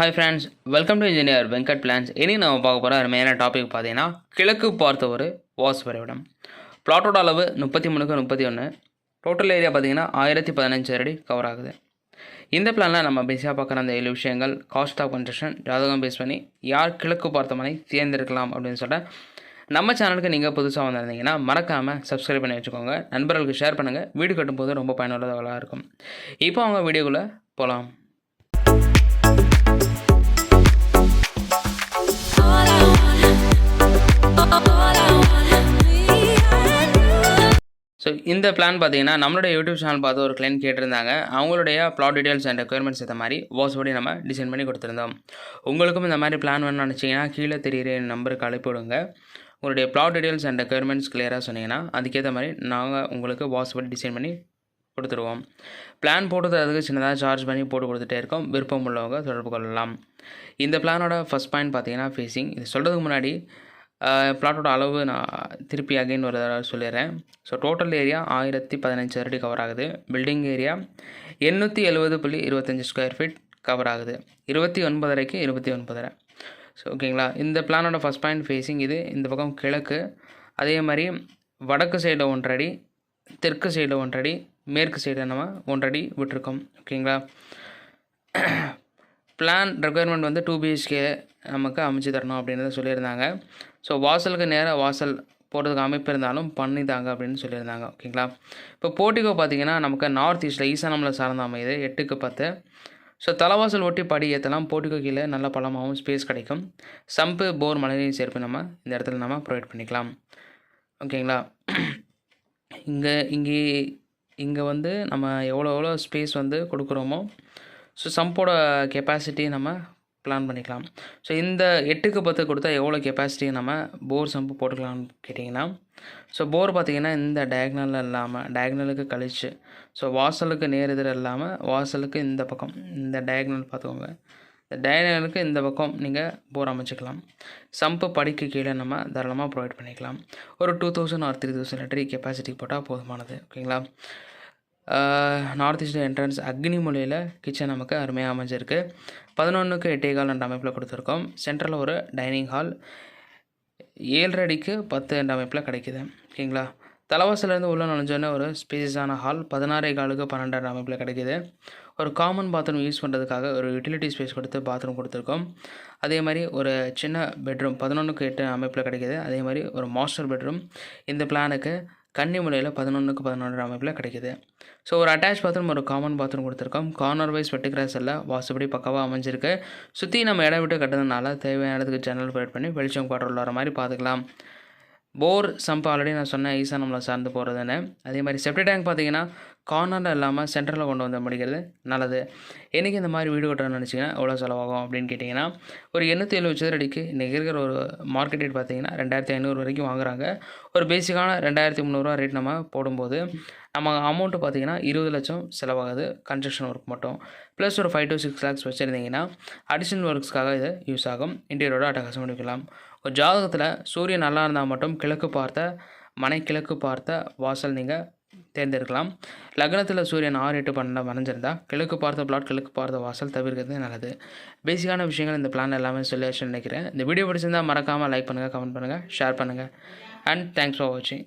Hi friends welcome to engineer Venkat plans இனி நம்ம பார்க்க போகிற அருமையான டாபிக் பார்த்தீங்கன்னா கிழக்கு பார்த்த ஒரு வாஸ் வரைபடம். பிளாட்டோட அளவு முப்பத்தி மூணுக்கு முப்பத்தி ஒன்று. டோட்டல் ஏரியா பார்த்தீங்கன்னா ஆயிரத்தி பதினஞ்சு அடி கவர் ஆகுது. இந்த பிளானில் நம்ம பேசியாக பார்க்குற அந்த ஏழு விஷயங்கள் காஸ்ட் ஆஃப் கன்ஸ்ட்ரக்ஷன் ஜாதகம் பேஸ் பண்ணி யார் கிழக்கு பார்த்த மனை தேர்ந்தெடுக்கலாம் அப்படின்னு சொல்லிட்டு நம்ம சேனலுக்கு நீங்கள் புதுசாக வந்திருந்தீங்கன்னா மறக்காமல் சப்ஸ்கிரைப் பண்ணி வச்சுக்கோங்க. நண்பர்களுக்கு ஷேர் பண்ணுங்கள் வீடு கட்டும்போது ரொம்ப பயனுள்ளதாக இருக்கும். இப்போ அவங்க வீடியோக்குள்ளே போகலாம் ஸோ இந்த பிளான் பார்த்தீங்கன்னா நம்மளுடைய யூடியூப் சேனல் பார்த்து ஒரு கிளைண்ட் கேட்டிருந்தாங்க. அவங்களுடைய ப்ளாட் டீடைல்ஸ் அண்ட் ரெக்குயர்மெண்ட்ஸ் ஏற்ற மாதிரி வாட்ஸ்அப்படி நம்ம டிசைன் பண்ணி கொடுத்துருந்தோம். உங்களுக்கும் இந்த மாதிரி பிளான் வேணும்னு நினச்சிங்கன்னா கீழே தெரியிற நம்பருக்கு அழைப்பு விடுங்க. உங்களுடைய ப்ளாட் டீடைல்ஸ் அண்ட் ரெக்குயர்மெண்ட்ஸ் கிளியராக சொன்னீங்கன்னா அதுக்கேற்ற மாதிரி நாங்கள் உங்களுக்கு வாட்ஸ்அப்படி டிசைன் பண்ணி கொடுத்துருவோம். பிளான் போட்டது அதுக்கு சின்னதாக சார்ஜ் பண்ணி போட்டு கொடுத்துட்டே இருக்கோம். விருப்பம் உள்ளவங்க தொடர்பு கொள்ளலாம். இந்த பிளானோட ஃபஸ்ட் பாயிண்ட் பார்த்தீங்கன்னா ஃபேஸிங் இது சொல்கிறதுக்கு முன்னாடி பிளாட்டோட அளவு நான் திருப்பி அகைன் ஒரு தடவை சொல்லிடுறேன். ஸோ டோட்டல் ஏரியா ஆயிரத்தி பதினஞ்சு அடி கவர் ஆகுது. பில்டிங் ஏரியா எண்ணூற்றி எழுபது புள்ளி இருபத்தஞ்சி ஸ்கொயர் ஃபீட் கவர் ஆகுது. இருபத்தி ஒன்பதரைக்கு இருபத்தி ஒன்பதரை. ஸோ ஓகேங்களா இந்த பிளானோட ஃபஸ்ட் பாயிண்ட் ஃபேஸிங் இது இந்த பக்கம் கிழக்கு. அதே மாதிரி வடக்கு சைடில் ஒன்றடி தெற்கு சைடில் ஒன்றடி மேற்கு சைடில் நம்ம ஒன்றடி விட்டுருக்கோம். ஓகேங்களா பிளான் ரெக்குயர்மெண்ட் வந்து டூ பிஹெச்கே நமக்கு அமைச்சு தரணும் அப்படின்றத சொல்லியிருந்தாங்க. ஸோ வாசலுக்கு நேராக வாசல் போடுறதுக்கு அமைப்பு இருந்தாலும் பண்ணி தாங்க அப்படின்னு சொல்லியிருந்தாங்க. ஓகேங்களா? இப்போ போட்டிக்கோ பார்த்தீங்கன்னா நமக்கு நார்த் ஈஸ்ட்டில் ஈசானமில் சார்ந்த அமையுது எட்டுக்கு பத்து. ஸோ தலைவாசல் ஒட்டி படி ஏற்றலாம் போட்டிக்கோ கீழே நல்ல பழமாகவும் ஸ்பேஸ் கிடைக்கும். சம்பு போர் மழைநீர் சேர்ப்பு நம்ம இந்த இடத்துல நம்ம ப்ரொவைட் பண்ணிக்கலாம். ஓகேங்களா? இங்கே இங்கே இங்கே வந்து நம்ம எவ்வளோ எவ்வளோ ஸ்பேஸ் வந்து கொடுக்குறோமோ ஸோ சம்போட கெப்பாசிட்டி நம்ம பிளான் பண்ணிக்கலாம். ஸோ இந்த எட்டுக்கு பத்து கொடுத்தா எவ்வளோ கெப்பாசிட்டி நம்ம போர் சம்பு போட்டுக்கலாம்னு கேட்டிங்கன்னா ஸோ போர் பார்த்திங்கன்னா இந்த டயக்னலில் இல்லாமல் டயக்னலுக்கு கழிச்சு ஸோ வாசலுக்கு நேர் எதிர் இல்லாமல் வாசலுக்கு இந்த பக்கம் இந்த டயக்னல் பார்த்துக்கோங்க. இந்த டயக்னலுக்கு இந்த பக்கம் நீங்கள் போர் அமைச்சிக்கலாம். சம்பு படிக்கு கீழே நம்ம தாராளமாக ப்ரொவைட் பண்ணிக்கலாம். ஒரு two thousand or three thousand literary capacity போட்டால் போதுமானது ஓகேங்களா நார்த் ஈஸ்ட் என்ட்ரன்ஸ் அக்னிமொழியில் கிச்சன் நமக்கு அருமையாக அமைஞ்சிருக்கு. பதினொன்றுக்கு எட்டே கால் என்ற அமைப்பில் கொடுத்துருக்கோம். சென்ட்ரலில் ஒரு டைனிங் ஹால் ஏழரை அடிக்கு பத்து என்ற அமைப்பில் கிடைக்குது. ஓகேங்களா? தலைவாசலேருந்து உள்ளே நுழைஞ்சோன்னே ஒரு ஸ்பேசஸான ஹால் பதினாறே காலுக்கு பன்னெண்டு அமைப்பில் கிடைக்கிது. ஒரு காமன் பாத்ரூம் யூஸ் பண்ணுறதுக்காக ஒரு யூட்டிலிட்டி ஸ்பேஸ் கொடுத்து பாத்ரூம் கொடுத்துருக்கோம். அதே மாதிரி ஒரு சின்ன பெட்ரூம் பதினொன்றுக்கு எட்டு அமைப்பில் கிடைக்கிது. அதே மாதிரி ஒரு மாஸ்டர் பெட்ரூம் இந்த பிளானுக்கு கன்னிமுலையில் பதினொன்றுக்கு பதினொன்று அமைப்பில் கிடைக்குது. ஸோ ஒரு அட்டாச் பாத்ரூம் ஒரு காமன் பாத்ரூம் கொடுத்துருக்கோம். கார்னர் வைஸ் வெட்டிகிராஸ் எல்லாம் வாசுபடி பக்கவாக அமைஞ்சிருக்கு. சுற்றி நம்ம இடம் விட்டு கட்டுறதுனால தேவையான இடத்துக்கு ஜன்னல் ப்ரொவைட் பண்ணி வெளிச்சம் பாட்டு வர மாதிரி பார்த்துக்கலாம் போர் சம்ப் ஆல்ரெடி நான் சொன்னேன் ஈஸா நம்மளை சார்ந்து போகிறதுன்னு அதே மாதிரி செப்டி டேங்க் பார்த்தீங்கன்னா கார்னரில் இல்லாமல் சென்டரில் கொண்டு வந்து முடிக்கிறது நல்லது. என்றைக்கு இந்த மாதிரி வீடு கட்டணும்னு நினச்சிங்கன்னா எவ்வளோ செலவாகும் அப்படின்னு கேட்டிங்கன்னா ஒரு எண்ணூற்றி எழுபது சதுரடிக்கு இன்றைக்கி இருக்கிற ஒரு மார்க்கெட் ரேட் பார்த்தீங்கன்னா ரெண்டாயிரத்தி ஐநூறு வரைக்கும் வாங்குறாங்க. ஒரு பேசிக்கான ரெண்டாயிரத்தி முந்நூறுரூவா ரேட் நம்ம போடும்போது நம்ம அமௌண்ட்டு பார்த்தீங்கன்னா இருபது லட்சம் செலவாகுது கன்ஸ்ட்ரக்ஷன் ஒர்க் மட்டும். ப்ளஸ் ஒரு ஃபைவ் டு சிக்ஸ் லேக்ஸ் வச்சுருந்தீங்கன்னா அடிஷனல் ஒர்க்ஸ்க்காக இது யூஸ் ஆகும். இன்டீரியரோட அட்டகாசம் எடுக்கலாம். ஒரு ஜாதகத்தில் சூரியன் நல்லா இருந்தால் மட்டும் கிழக்கு பார்த்த மனை கிழக்கு பார்த்த வாசல் நீங்கள் தேர்ந்தெடுக்கலாம். லக்னத்தில் சூரியன் ஆறு எட்டு பன்னெண்டு மறைஞ்சிருந்தா கிழக்கு பார்த்த பிளாட் கிழக்கு பார்த்த வாசல் தவிர்க்கிறது நல்லது. பேசிக்கான விஷயங்கள் இந்த பிளான் எல்லாமே சொல்லியாச்சுன்னு நினைக்கிறேன். இந்த வீடியோ பிடிச்சிருந்தால் மறக்காமல் லைக் பண்ணுங்கள் கமெண்ட் பண்ணுங்கள் ஷேர் பண்ணுங்கள் அண்ட் தேங்க்ஸ் ஃபார் வாட்சிங்